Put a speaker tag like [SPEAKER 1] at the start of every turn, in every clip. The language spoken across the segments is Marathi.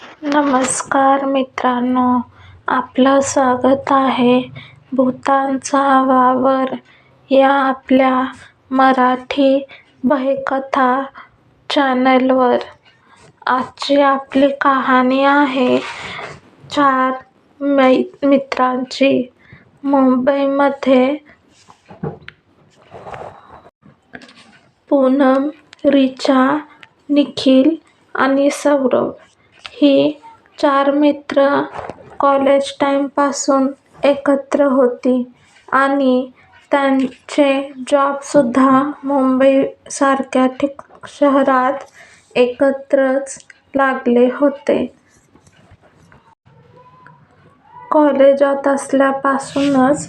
[SPEAKER 1] नमस्कार मित्रांनो आपलं स्वागत आहे भूतांचा वावर या आपल्या मराठी भयकथा चॅनलवर. आजची आपली कहाणी आहे चार मै मित्रांची. मुंबईमध्ये पूनम रिचा निखिल आणि सौरभ ही चार मित्र कॉलेज टाईमपासून एकत्र होती आणि त्यांचे जॉबसुद्धा मुंबईसारख्या ठिक शहरात एकत्रच लागले होते. कॉलेजात असल्यापासूनच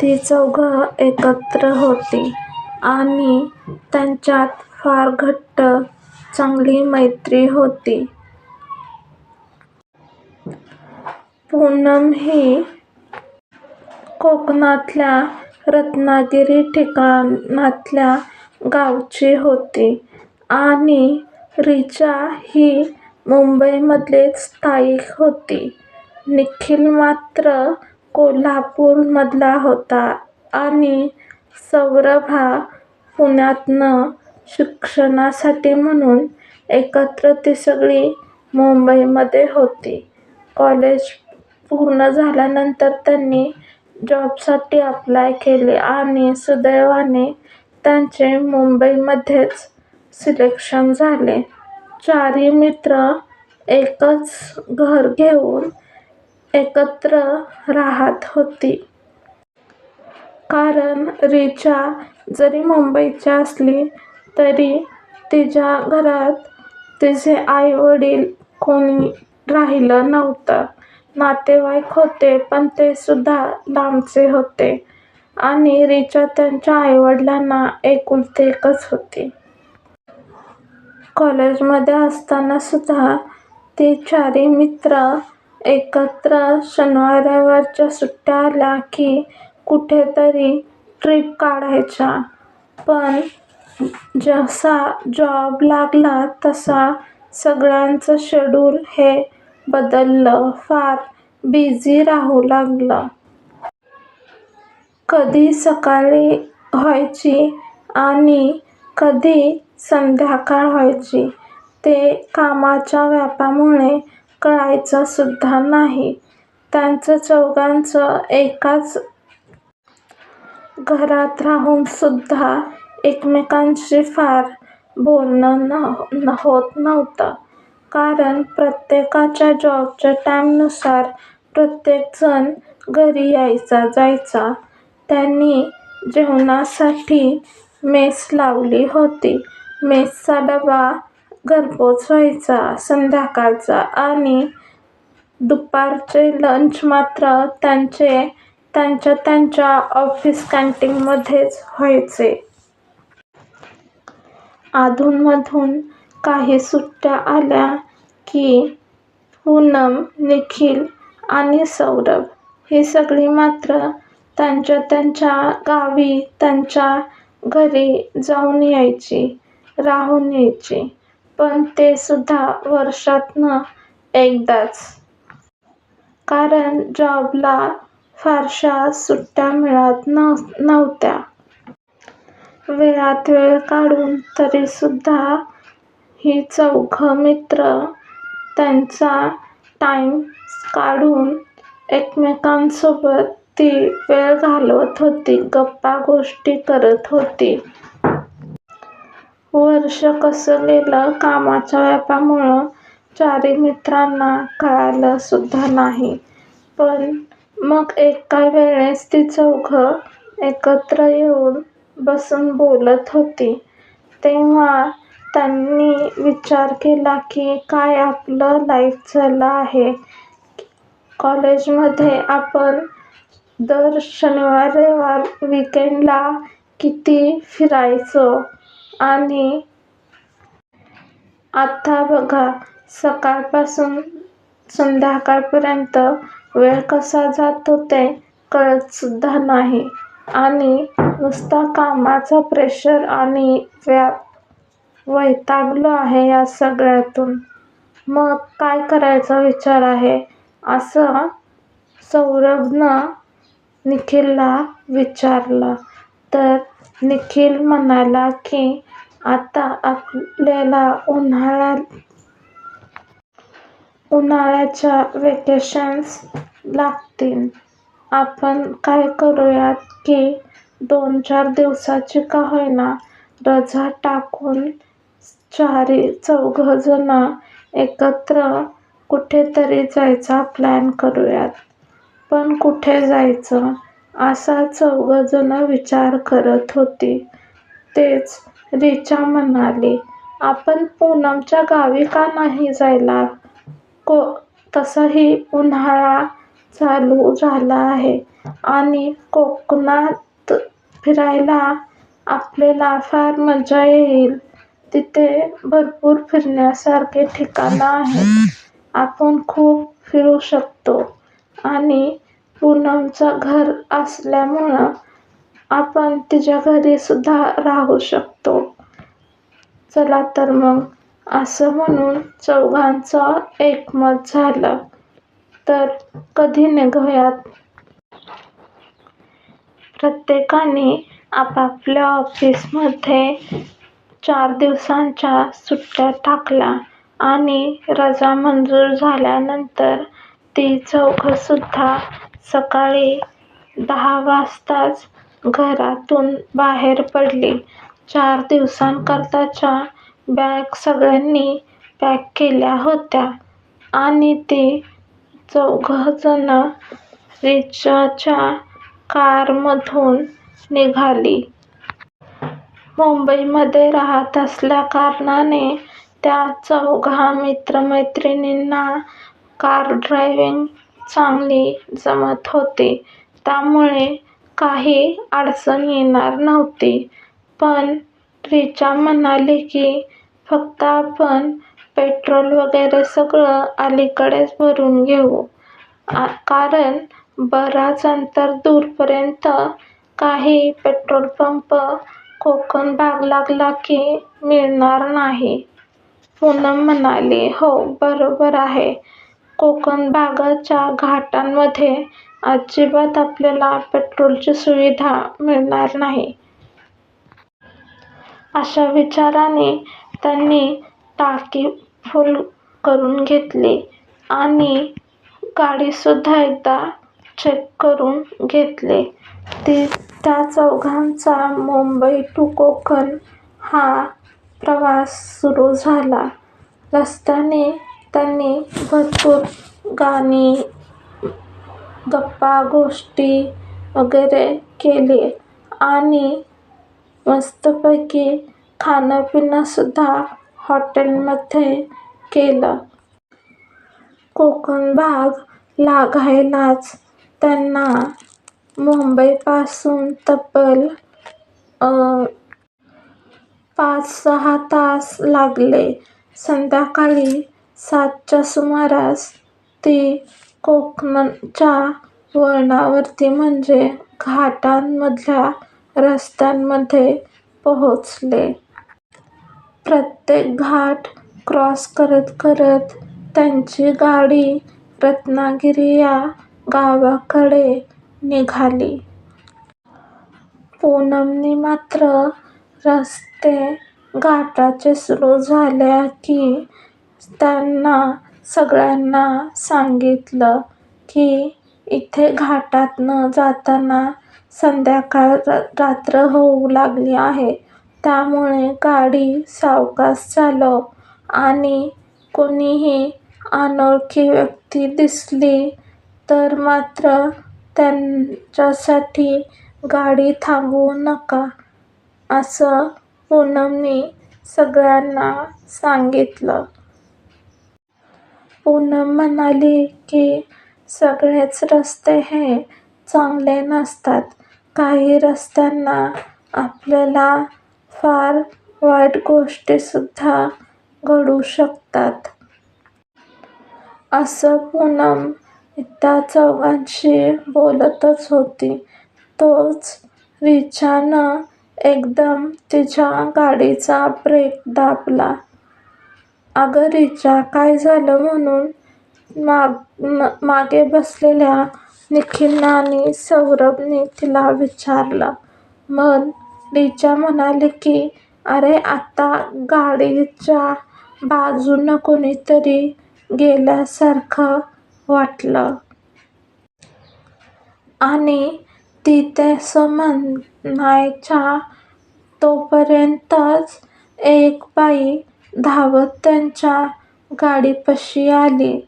[SPEAKER 1] ती चौघं एकत्र होती आणि त्यांच्यात फार घट्ट चांगली मैत्री होती. पूनम ही कोकणातल्या रत्नागिरी ठिकाणातल्या गावची होती आणि रिचा ही मुंबईमधलीच स्थायिक होती. निखिल मात्र कोल्हापूरमधला होता आणि सौरभ हा पुण्यातनं शिक्षणासाठी म्हणून एकत्र ती सगळी मुंबईमध्ये होती. कॉलेज पूर्ण झाल्यानंतर त्यांनी जॉबसाठी अप्लाय केले आणि सुदैवाने त्यांचे मुंबईमध्येच सिलेक्शन झाले. चारही मित्र एकच घर घेऊन एकत्र राहत होती. कारण रिचा जरी मुंबईची असली तरी तिच्या घरात तिचे आई-वडील कोणी राहिलं नव्हतं. नातेवाईक होते पण ते सुद्धा लांबचे होते आणि रिचा त्यांच्या आईवडिलांना एकुलती एकच होती. कॉलेजमध्ये असतानासुद्धा ती चारही मित्र एकत्र शनिवाररविवारच्या सुट्ट्या आल्या की कुठेतरी ट्रिप काढायच्या. पण जसा जॉब लागला तसा सगळ्यांचं शेड्यूल हे बदललं. फार बिझी राहू लागलं. कधी सकाळी व्हायची आणि कधी संध्याकाळ व्हायची ते कामाच्या व्यापामुळे कळायचं सुद्धा नाही. त्यांचं चौघांचं एकाच घरात राहूनसुद्धा एकमेकांशी फार बोलणं न होत नव्हतं. कारण प्रत्येकाच्या जॉबच्या टाईमनुसार प्रत्येकजण घरी यायचा जायचा. त्यांनी जेवणासाठी मेस लावली होती. मेसचा डबा घरपोच व्हायचा संध्याकाळचा आणि दुपारचे लंच मात्र त्यांचे त्यांच्या त्यांच्या ऑफिस कॅन्टीनमध्येच व्हायचे. अधूनमधून काही सुट्ट्या आल्या की पूनम, निखिल आणि सौरभ ही सगळी मात्र त्यांच्या त्यांच्या गावी त्यांच्या घरी जाऊन यायची, राहून यायची. पण ते सुद्धा वर्षातनं एकदाच. कारण जॉबला फारशा सुट्ट्या मिळत नव्हत्या. वेळात वेळ काढून तरीसुद्धा ही चौघं मित्र त्यांचा टाईम काढून एकमेकांसोबत ती वेळ घालवत होती. गप्पा-गोष्टी करत होती. वर्ष कसं गेलं कामाच्या व्यापामुळं चारी मित्रांना कळालं सुद्धा नाही. पण मग एका वेळेस ती चौघं एकत्र येऊन बसून बोलत होती. तेव्हा त्यांनी विचार केला की काय आपलं लाईफ झालं आहे. कॉलेजमध्ये आपण दर शनिवार-रविवार किती फिरायचो आणि आता बघा सकाळपासून संध्याकाळपर्यंत वेळ कसा जातो ते कळतसुद्धा नाही आणि नुसता कामाचा प्रेशर आणि व्या वैतागलो आहे या सगळ्यातून. मग काय करायचा विचार आहे? असं सौरभनं निखिलला विचारलं. तर निखिल म्हणाला की आता आपल्याला उन्हाळ्या उन्हाळ्याच्या वेकेशन्स लागतील. आपण काय करूयात की दोन चार दिवसाची का होईना रजा टाकून चारी चौघंजणं एकत्र कुठेतरी जायचा प्लॅन करूयात. पण कुठे जायचं? असा चौघंजणं विचार करत होती. तेच रिचा म्हणाली आपण पूनमच्या गावी का नाही जायला? को तसंही उन्हाळा चालू झाला आहे आणि कोकणात फिरायला आपल्याला फार मजा येईल. तिथे भरपूर फिरण्यासारखे ठिकाणं आहेत. आपण खूप फिरू शकतो. आणि पूनमचं घर असल्यामुळं आपण तिच्या घरी सुद्धा राहू शकतो. चला तर मग असं म्हणून चौघांचं एकमत झालं. तर कधी निघूयात? प्रत्येकाने आपापल्या ऑफिसमध्ये चार दिवसांच्या सुट्ट्या टाकल्या आणि रजा मंजूर झाल्यानंतर ती चौघंसुद्धा सकाळी दहा वाजताच घरातून बाहेर पडली. चार दिवसांकरताच्या बॅग सगळ्यांनी पॅक केल्या होत्या आणि ते चौघंजणं रिचाच्या कारमधून निघाली. मुंबईमध्ये राहत असल्याकारणाने त्या चौघा मित्र-मैत्रिणींना कार ड्रायव्हिंग चांगली जमत होती. त्यामुळे काही अडचण येणार नव्हती. पण रिचा म्हणाली की फक्त आपण पेट्रोल वगैरे सगळं अलीकडेच भरून घेऊ. कारण बराच अंतर दूरपर्यंत काही पेट्रोल पंप कोकण भाग लागला की मिळणार नाही. पूनम म्हणाली हो बरोबर आहे. कोकण भागाच्या घाटांमध्ये अजिबात आपल्याला पेट्रोलची सुविधा मिळणार नाही. अशा विचाराने त्यांनी टाकी फुल करून घेतली आणि गाडीसुद्धा एकदा चेक करून घेतली. त्या चौघांचा मुंबई टू कोकण हा प्रवास सुरू झाला. रस्त्याने त्यांनी भरपूर गाणी, गप्पा-गोष्टी वगैरे केली आणि मस्तपैकी खाणंपिणंसुद्धा हॉटेलमध्ये केलं. कोकण भाग लागायलाच त्यांना मुंबईपासून तब्बल पाच-सहा तास लागले. संध्याकाळी सातच्या सुमारास ती कोकणच्या वळणावरती म्हणजे घाटांमधल्या रस्त्यांमध्ये पोहोचले. प्रत्येक घाट क्रॉस करत करत त्यांची गाडी रत्नागिरी या गावाकडे निघाली. पूनमने मात्र रस्ते घाटाचे सुरू झाल्या की त्यांना सगळ्यांना सांगितलं की इथे घाटात न जाताना संध्याकाळ रात्र होऊ लागली आहे. त्यामुळे गाडी सावकाश चालव आणि कुणीही अनोळखी व्यक्ती दिसली तर मात्र त्यांच्यासाठी गाडी थांबवू नका असं पूनमने सगळ्यांना सांगितलं. पूनम म्हणाली की सगळेच रस्ते हे चांगले नसतात. काही रस्त्यांना आपल्याला फार वाईट गोष्टीसुद्धा घडू शकतात. असं पूनम त्या चौघांशी बोलतच होती. तोच रिचानं एकदम तिच्या गाडीचा ब्रेक दाबला. अगं रिचा काय झालं म्हणून माग मागे बसलेल्या निखिलनं आणि सौरभने तिला विचारलं. मग रिचा म्हणाली की अरे आता गाडीच्या बाजूनं कोणीतरी गेल्यासारखं वाटलं. आणि ती तसं नायच्या तोपर्यंतच एक बाई धावत त्यांच्या गाडीपाशी आली.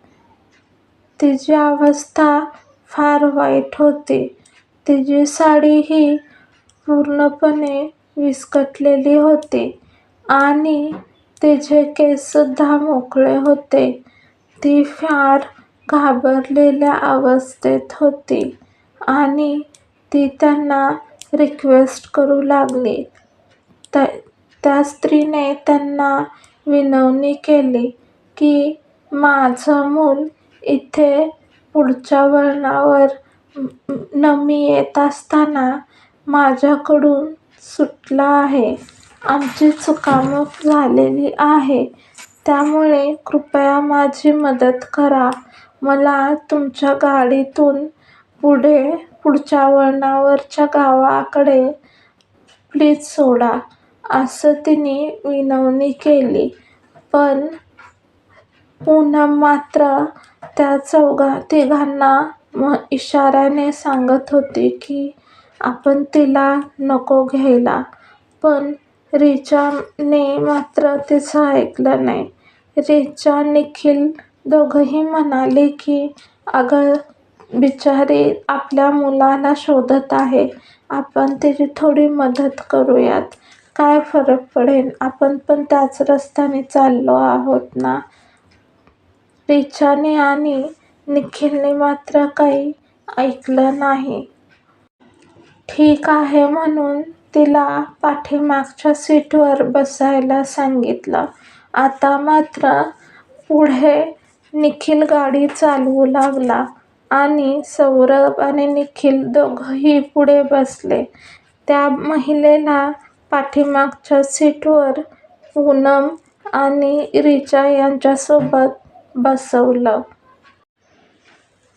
[SPEAKER 1] तिची अवस्था फार वाईट होती. तिची साडीही पूर्णपणे विस्कटलेली होती आणि तिचे केससुद्धा मोकळे होते. ती फार घाबरलेल्या अवस्थेत होती आणि ती त्यांना रिक्वेस्ट करू लागली. त्या स्त्रीने त्यांना विनवणी केली की माझं मूल इथे पुढच्या वळणावर नमी येत असताना माझ्याकडून सुटला आहे. आमची चुकामुक झालेली आहे. त्यामुळे कृपया माझी मदत करा. मला तुमच्या गाडीतून पुढे पुढच्या वळणावरच्या गावाकडे प्लीज सोडा, असं तिने विनवणी केली. पण पूनम मात्र त्या चौघा तिघांना म इशाऱ्याने सांगत होती की आपण तिला नको घ्यायला. पण रिचाने मात्र तिचं ऐकलं नाही. रिचा, निखिल दोघंही म्हणाले की अगं बिचारी आपल्या मुलाला शोधत आहे. आपण तिची थोडी मदत करूयात. काय फरक पडेल? आपण पण त्याच रस्त्याने चाललो आहोत ना. रिचाने आणि निखिलने मात्र काही ऐकलं नाही. ठीक आहे म्हणून तिला पाठीमागच्या सीटवर बसायला सांगितलं. आता मात्र पुढे निखिल गाडी चालवू लागला आणि सौरभ आणि निखिल दोघंही पुढे बसले. त्या महिलेला पाठीमागच्या सीटवर पूनम आणि रिचा यांच्यासोबत बसवलं.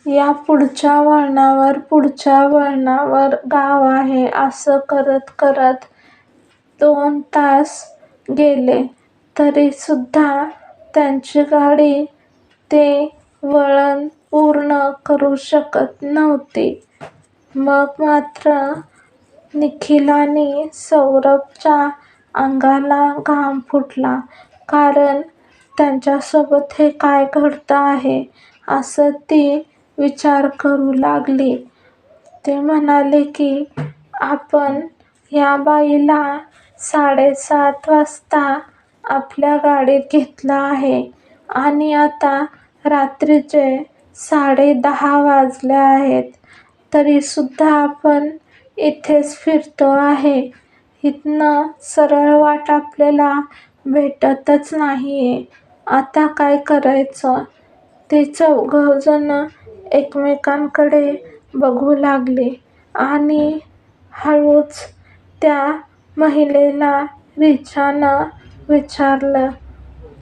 [SPEAKER 1] या पुढच्या वळणावर पुढच्या वळणावर गाव आहे असं करत करत दोन तास गेले तरीसुद्धा त्यांची गाडी ते वळण पूर्ण करू शकत नव्हते मग मात्र निखिलाने सौरभच्या अंगाला घाम फुटला. कारण त्यांच्यासोबत हे काय घडतं आहे असं ती विचार करू लागली. ते म्हणाले की आपण या बाईला साडेसात वाजता आपल्या गाडीत घेतलं आहे आणि आता रात्रीचे साडेदहा वाजले आहेत तरीसुद्धा आपण इथेच फिरतो आहे. इथनं सरळ वाट आपल्याला भेटतच नाही आहे आता काय करायचं? ते चौघजणं एकमेकांकडे बघू लागले आणि हळूच त्या महिलेला रिचानं विचारलं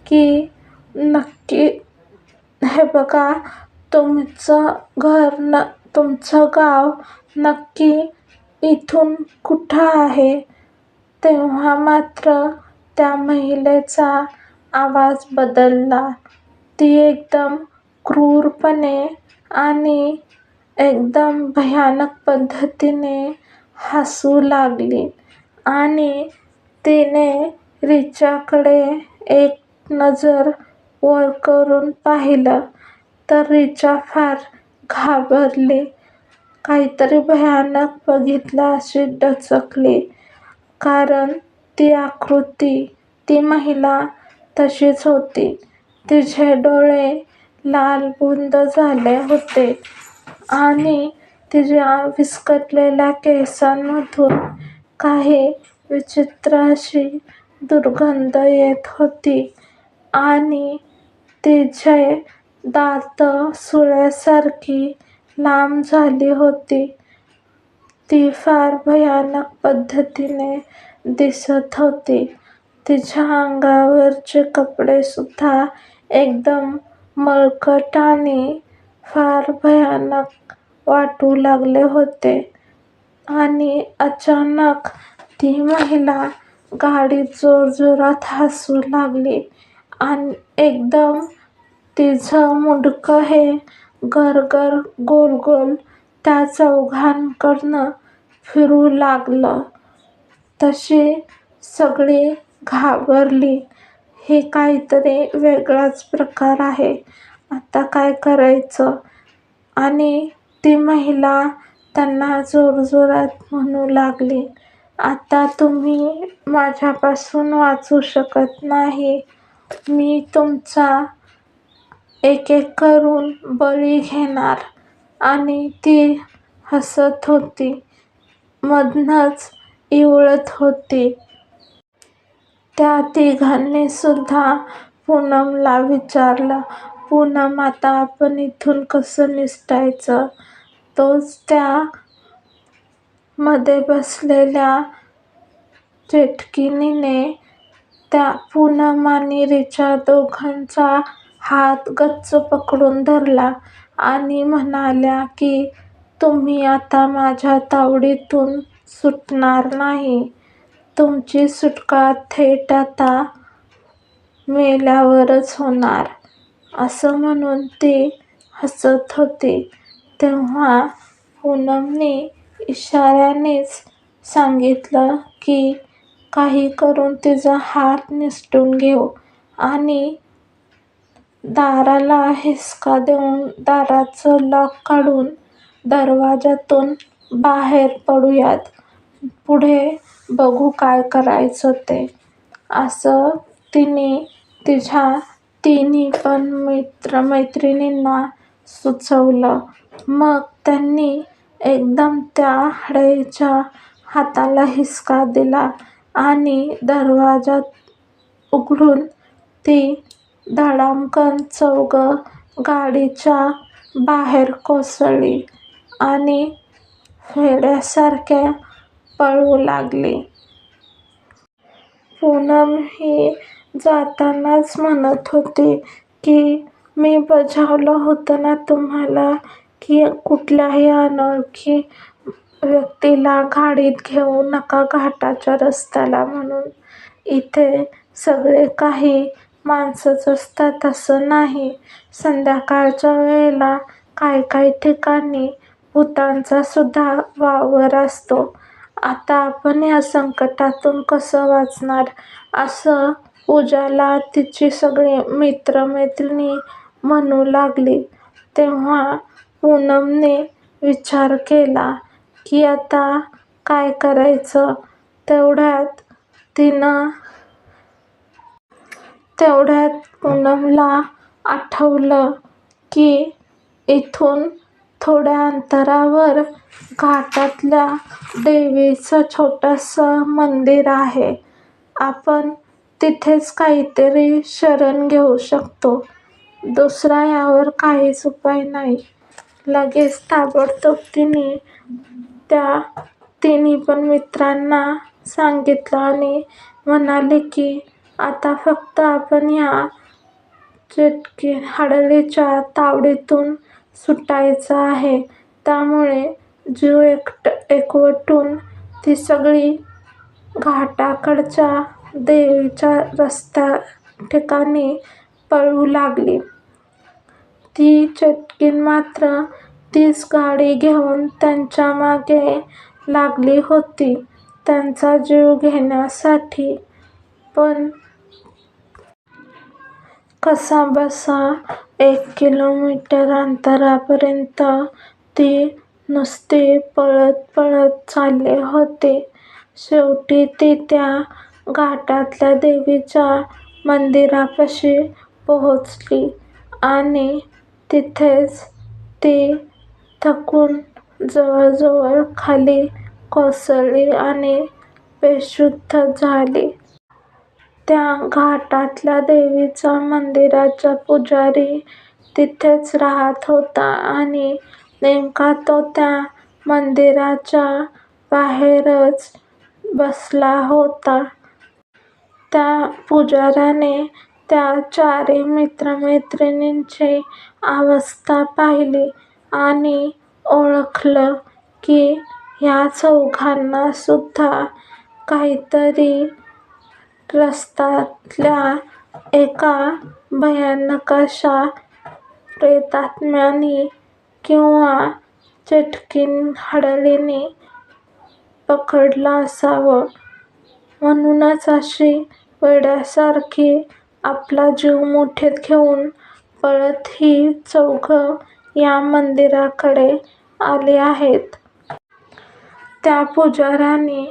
[SPEAKER 1] की नक्की हे बघा तुमचं घर न तुमचं गाव नक्की इथून कुठं आहे? तेव्हा मात्र त्या महिलेचा आवाज बदलला. ती एकदम क्रूरपणे आणि एकदम भयानक पद्धतीने हसू लागली आणि तिने रिचाकडे एक नजर वर करून पाहिलं तर रिचा फार घाबरली. काहीतरी भयानक बघितलं अशी दचकली. कारण ती आकृती, ती महिला तशीच होती. तिचे डोळे लालबुंद झाले होते आणि तिच्या विस्कटलेल्या केसांमधून काही विचित्र अशी दुर्गंध येत होती आणि तिचे दात सुळ्यासारखी लांब झाली होती. ती फार भयानक पद्धतीने दिसत होती. तिच्या अंगावरचे कपडेसुद्धा एकदम मळकट आणि फार भयानक वाटू लागले होते. आणि अचानक ती महिला गाडीत जोरजोरात हसू लागली. आणि एकदम तिचं मुंडकं हे गरगर गोल त्या चौघांकडनं फिरू लागलं. तशी सगळी घाबरली. हे काहीतरी वेगळाच प्रकार आहे. आता काय करायचं? आणि ती महिला त्यांना जोरजोरात म्हणू लागली, आता तुम्ही माझ्यापासून वाचू शकत नाही. मी तुमचा एक एक करून बळी घेणार. आणि ती हसत होती. मधनंच इवळत होती. त्या तिघांनीसुद्धा पूनमला विचारलं, पूनम आता आपण इथून कसं निसटायचं? तोच त्या मध्ये बसलेल्या चेटकिनीने त्या पूनम आणि रिचा दोघांचा हात गच्च पकडून धरला आणि म्हणाल्या की तुम्ही आता माझ्या तावडीतून सुटणार नाही. तुमची सुटका थेट आता मेल्यावरच होणार. असं म्हणून ती हसत होती. तेव्हा पूनमने इशाऱ्यानेच सांगितलं की काही करून तिचा हात निसटून घेऊ आणि दाराला हिसका देऊन दाराचं लॉक काढून दरवाजातून बाहेर पडूयात. पुढे बघू काय करायचं ते. असं तिने तिच्या तिन्हीपण मित्र-मैत्रिणींना सुचवलं. मग त्यांनी एकदम त्या हडेच्या हाताला हिसका दिला आणि दरवाजा उघडून ती धडामकन चौघं गाडीच्या बाहेर कोसळली आणि फेड्यासारख्या पळू लागली. पूनम ही जातानाच म्हणत होती की मी बजावलं होतं ना तुम्हाला की कुठल्याही अनोळखी व्यक्तीला गाडीत घेऊ नका घाटाच्या रस्त्याला म्हणून. इथे सगळे काही माणसंच असतात असं नाही. संध्याकाळच्या वेळेला काही काही ठिकाणी भुतांचासुद्धा वावर असतो. आता आपण या संकटातून कसं वाचणार असं पूजाला तिची सगळी मित्र-मैत्रिणी म्हणू लागली. तेव्हा पूनमने विचार केला की आता काय करायचं? तेवढ्यात तिनं तेवढ्यात पूनमला आठवलं की इथून थोड्या अंतरावर घाटातल्या देवीचं छोटंसं मंदिर आहे. आपण तिथेच काहीतरी शरण घेऊ शकतो. दुसरा यावर काहीच उपाय नाही. लगेच ताबडतोब तिनी त्या तिन्हीपण मित्रांना सांगितलं आणि म्हणाले की आता फक्त आपण या हत्याळीच्या तावडीतून सुटायचं आहे. त्यामुळे जीव एकट एकवटून ती सगळी घाटाकडच्या देवीच्या रस्त्या ठिकाणी पळू लागली. ती चटकीन मात्र तीच गाडी घेऊन त्यांच्या मागे लागली होती त्यांचा जीव घेण्यासाठी. पण कसाबसा एक किलोमीटर अंतरापर्यंत ती नुसती पळत पळत चालली होती. शेवटी ती त्या घाटातल्या देवीच्या मंदिरापाशी पोहोचली आणि तिथेच ती थकून जवळजवळ खाली कोसळले आणि बेशुद्ध झाली. त्या घाटातल्या देवीच्या मंदिराचा पुजारी तिथेच राहत होता आणि नेमका तो त्या मंदिराच्या बाहेरच बसला होता. त्या पुजाऱ्याने त्या चारी मित्रमैत्रिणींची अवस्था पाहिली आणि ओळखलं की ह्या चौघांना सुद्धा काहीतरी रस्त्यातल्या एका भयानक अशा प्रेतात्म्याने किंवा चिटकीण-हडलीने पकडलं असावं. म्हणूनच अशी वेड्यासारखी आपला जीव मुठीत घेऊन पळत ही चौघं या मंदिराकडे आले आहेत. त्या पुजाऱ्याने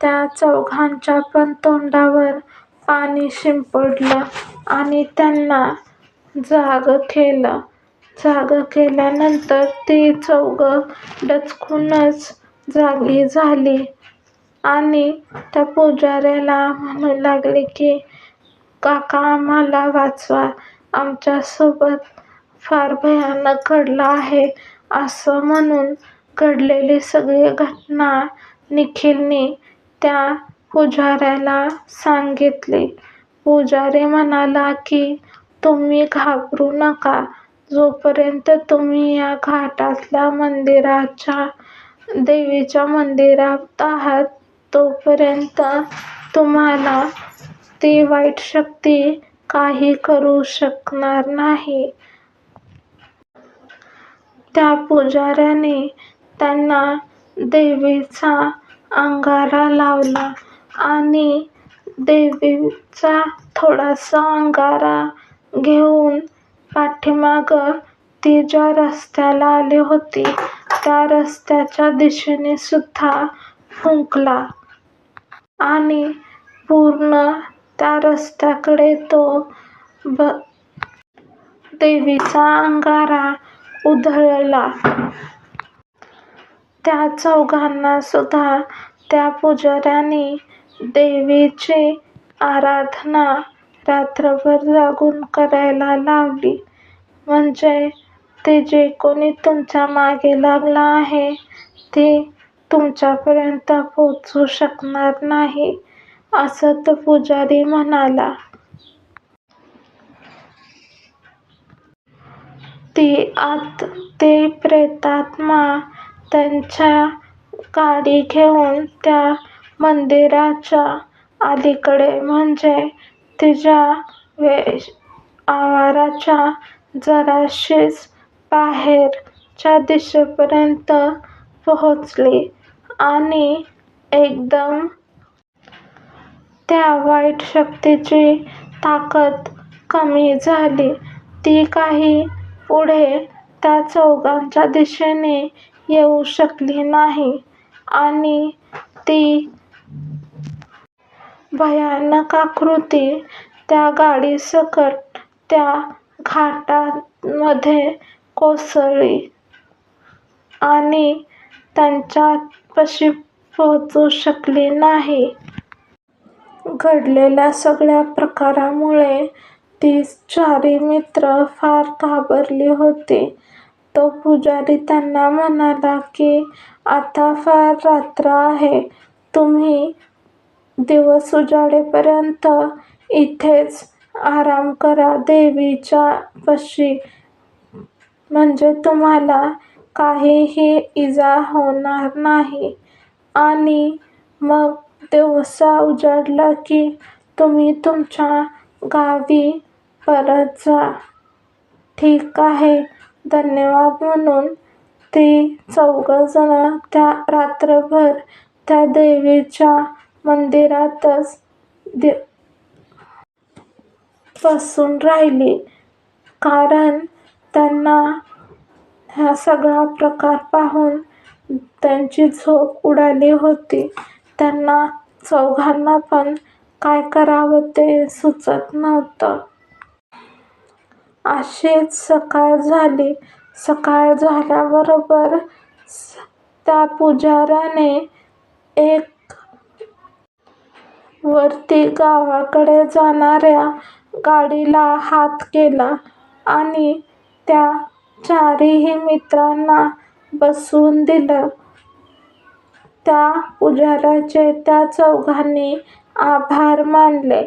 [SPEAKER 1] त्या चौघांच्या पण तोंडावर पाणी शिंपडलं आणि त्यांना जागं केलं. जागं केल्यानंतर ती चौघं डचकूनच जागी झाली आणि त्या पुजाऱ्याला म्हणू लागली की, काका आम्हाला वाचवा. आमच्यासोबत फार भयानक घडला आहे. असं म्हणून घडलेली सगळी घटना निखिलने त्या पुजाऱ्याला सांगितली. पुजारी म्हणाला की, तुम्ही घाबरू नका. जोपर्यंत तुम्ही या घाटातल्या मंदिराच्या देवीच्या मंदिरात आहात तोपर्यंत तुम्हाला ती वाईट शक्ती काही करू शकणार नाही. त्या पुजाऱ्याने त्यांना देवीचा अंगारा लावला आणि देवीचा थोडासा अंगारा घेऊन पाठीमागं ती ज्या रस्त्याला आली होती त्या रस्त्याच्या दिशेने सुद्धा फुंकला. आणि पूर्ण त्या रस्त्याकडे तो ब देवीचा अंगारा उधळला. त्या चौघांना सुद्धा त्या पुजाऱ्याने देवीची आराधना रात्रभर जागून करायला लावली. म्हणजे ते जे कोणी तुमच्या मागे लागलं आहे ते तुमच्यापर्यंत पोहोचू शकणार नाही असं तो पुजारी म्हणाला. ती आत ते प्रेतात्मा त्यांच्या गाडी घेऊन त्या मंदिराच्या अलीकडे म्हणजे तिच्या आवाराच्या जराशीच बाहेरच्या दिशेपर्यंत पोहोचली आणि एकदम त्या वाईट शक्तीची ताकद कमी झाली. ती काही पुढे त्या चौघांच्या दिशेने येऊ शकली नाही आणि ती भयानक आकृती त्या गाडीसकट त्या घाटामध्ये कोसळली आणि त्यांच्यापाशी पोहोचू शकली नाही. घडलेल्या सगळ्या प्रकारामुळे तीस चारी मित्र फार घाबरले होते तो पुजारी त्यांना म्हणाला की, आता फार रात्र आहे. तुम्ही दिवस उजेडेपर्यंत इथेच आराम करा देवीच्या पाशी. म्हणजे तुम्हाला काहीही इजा होणार नाही आणि मग दिवसा उजाडला की तुम्ही तुमच्या गावी परत जा. ठीक आहे, धन्यवाद म्हणून ती चौघंजणं त्या रात्रभर त्या देवीच्या मंदिरातच दे बसून राहिली. कारण त्यांना हा सगळा प्रकार पाहून त्यांची झोप उडाली होती. त्यांना चौघांना पण काय करावं ते सुचत नव्हतं. अशीच सकाळ झाली. सकाळ झाल्याबरोबर त्या पुजाऱ्याने एक वरती गावाकडे जाणाऱ्या गाडीला हात केला आणि त्या चारीही मित्रांना बसवून दिलं. त्या पुजाऱ्याचे त्या चौघांनी आभार मानले.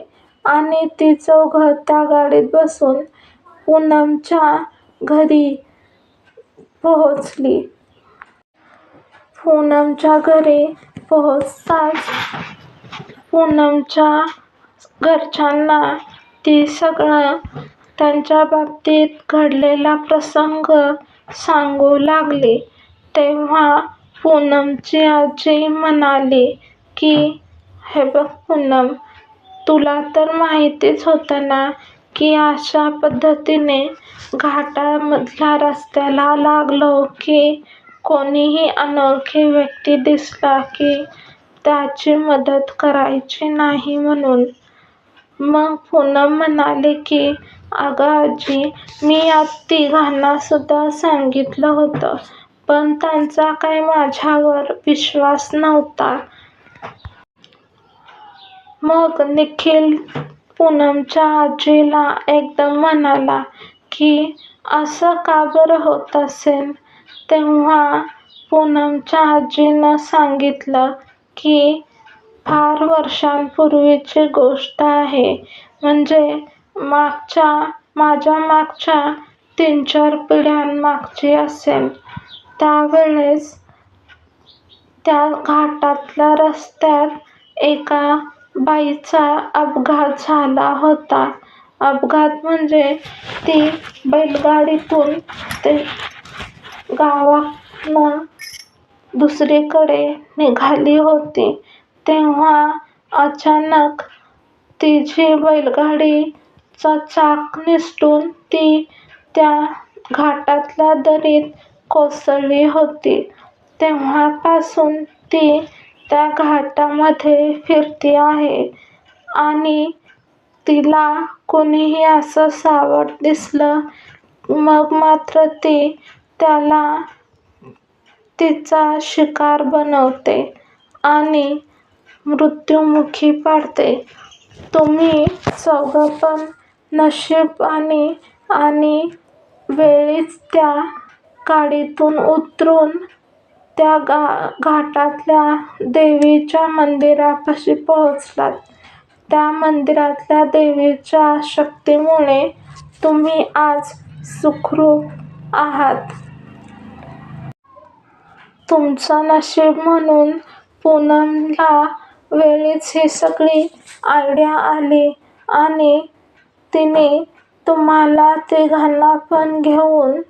[SPEAKER 1] आणि ती चौघं त्या गाडीत बसून पूनमच्या घरी पोहोचली. पूनमच्या घरी पोहोचताच पूनमच्या घरच्यांना ती सगळं त्यांच्या बाबतीत घडलेला प्रसंग सांगू लागली. तेव्हा पूनमची आजी म्हणाली की, हे बघ पूनम, तुला तर माहितीच होतं ना की अशा पद्धतीने घाटामधल्या रस्त्याला लागलो की कोणीही अनोळखी व्यक्ती दिसला की त्याची मदत करायची नाही म्हणून. मग पूनम म्हणाली की, अगं आजी, मी या तिघांनासुद्धा सांगितलं होतं, पण त्यांचा काही माझ्यावर विश्वास नव्हता. मग निखिल पूनमच्या आजीला एकदम म्हणाला की, असं का बरं होत असेल? तेव्हा पूनमच्या आजीनं सांगितलं की, फार वर्षांपूर्वीची गोष्ट आहे. म्हणजे मागच्या माझ्या मागच्या तीन-चार पिढ्यांमागची असेल. त्यावेळेस त्या घाटातल्या रस्त्यात एका बाईचा अपघात झाला होता. अपघात म्हणजे ती बैलगाडीतून ते गावातनं दुसरीकडे निघाली होती. तेव्हा अचानक तिची बैलगाडीचा चाक निसटून ती त्या घाटातल्या दरीत कोसळली होती. तेव्हापासून ती त्या घाटामध्ये फिरती आहे आणि तिला कुणीही असं सावट दिसलं मग मात्र ती त्याला तिचा शिकार बनवते आणि मृत्युमुखी पाडते. तुम्ही चौघंपण नशिबाने आणि वेळीच त्या गाडीतून उतरून त्या गा घाटातल्या देवीच्या मंदिरापाशी पोहोचलात. त्या मंदिरातल्या देवीच्या शक्तीमुळे तुम्ही आज सुखरूप आहात. तुमचं नशीब म्हणून पूनमला वेळीच ही सगळी आयडिया आली आणि तिने तुम्हाला तिघांना पण घेऊन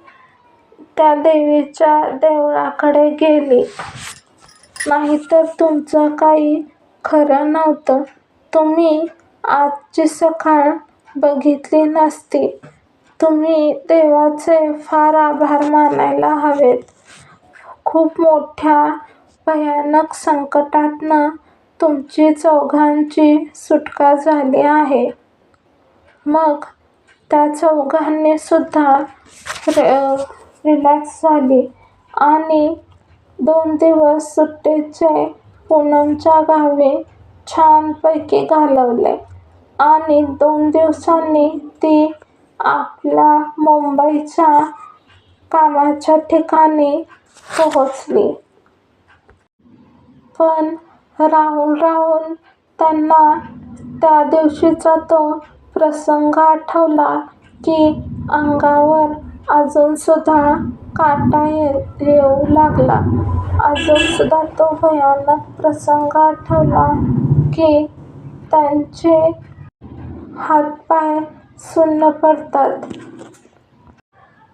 [SPEAKER 1] त्या देवीच्या देवळाकडे गेली. नाहीतर तुमचं काही खरं नव्हतं. तुम्ही आजची सकाळ बघितली नसती. तुम्ही देवाचे फार आभार मानायला हवेत. खूप मोठ्या भयानक संकटातनं तुमची चौघांची सुटका झाली आहे. मग त्या चौघांनीसुद्धा रिलॅक्स झाली आणि दोन दिवस सुट्टीचे पूनमच्या गावी छानपैकी घालवले आणि दोन दिवसांनी ती आपल्या मुंबईच्या कामाच्या ठिकाणी पोहोचली. पण राहून राहून त्यांना त्या दिवशीचा तो प्रसंग आठवला की अंगावर अजूनसुद्धा काटा येऊ लागला. अजूनसुद्धा तो भयानक प्रसंग आठवला की त्यांचे हातपाय सुन्न पडतात.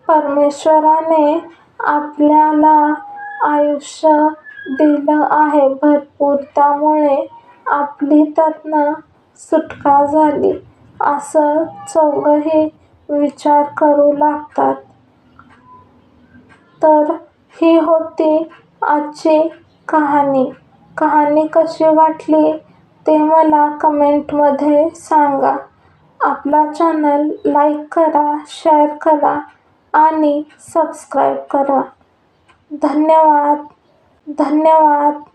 [SPEAKER 1] परमेश्वराने आपल्याला आयुष्य दिलं आहे भरपूर त्यामुळे आपली त्यातनं सुटका झाली, असं चौघंही विचार करू लागतात. तर ही होती आजची कहाणी. कहाणी कशी वाटली ते मला कमेंटमध्ये सांगा. आपला चॅनल लाईक करा, शेअर करा आणि सबस्क्राईब करा. धन्यवाद धन्यवाद.